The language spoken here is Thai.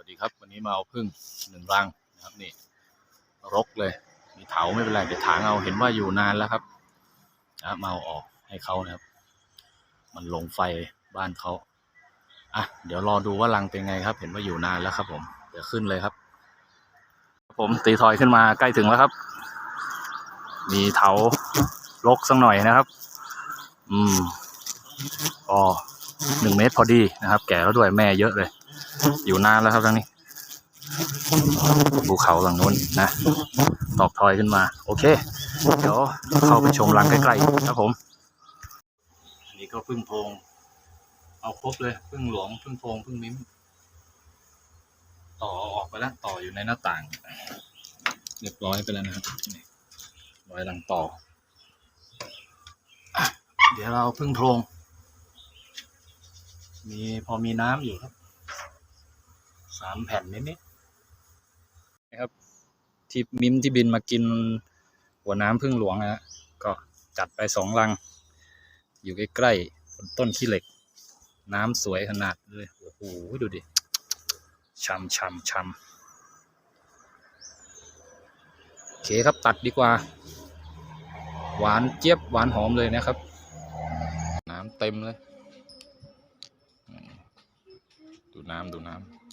วัสดีครับ วันนี้มาเอาพึ่งหนึ่งรังนะครับนี่ รกเลย มีเถาไม่เป็นไรเดี๋ยวถางเอาเห็นว่าอยู่นานแล้วครับนะมาเอาออกให้เขานะครับ มันลงไฟบ้านเขาอะเดี๋ยวรอดูว่ารังเป็นไงครับ เห็นว่าอยู่นานแล้วครับ ผมเดี๋ยวขึ้นเลยครับ ผมตีถอยขึ้นมาใกล้ถึงแล้วครับ มีเถารกสักหน่อยนะครับ อืมก็หนึ่งเมตรพอดีนะครับ แก่แล้วด้วยแม่เยอะเลย อยู่นานแล้วครับทางนี้ภูเขาหลังนู้นนะตอกทอยขึ้นมา โอเค เดี๋ยวเข้าไปชมรังใกล้ๆครับผมอันนี้ก็พึ่งโพง เอาครบเลยพึ่งหลวงพึ่งโพงพึ่งมิ้ม ต่อออกไปแล้วต่ออยู่ในหน้าต่าง เรียบร้อยไปแล้วนะครับนี่ร้อยรังต่อ เดี๋ยวเราพึ่งโพรงมีพอมีน้ำอยู่ครับ สามแผ่นนิดๆนะครับ ที่มิ้มที่บินมากินหัวน้ำพึ่งหลวงนะฮะก็จัดไปสองลัง อยู่ใกล้ๆบนต้นขี้เหล็ก น้ำสวยขนาดเลย โอ้โห ดูดิช่ำช่ำช่ำโอเคครับตัดดีกว่า หวานเจี๊ยบหวานหอมเลยนะครับ น้ำเต็มเลย ดูน้ำดูน้ำ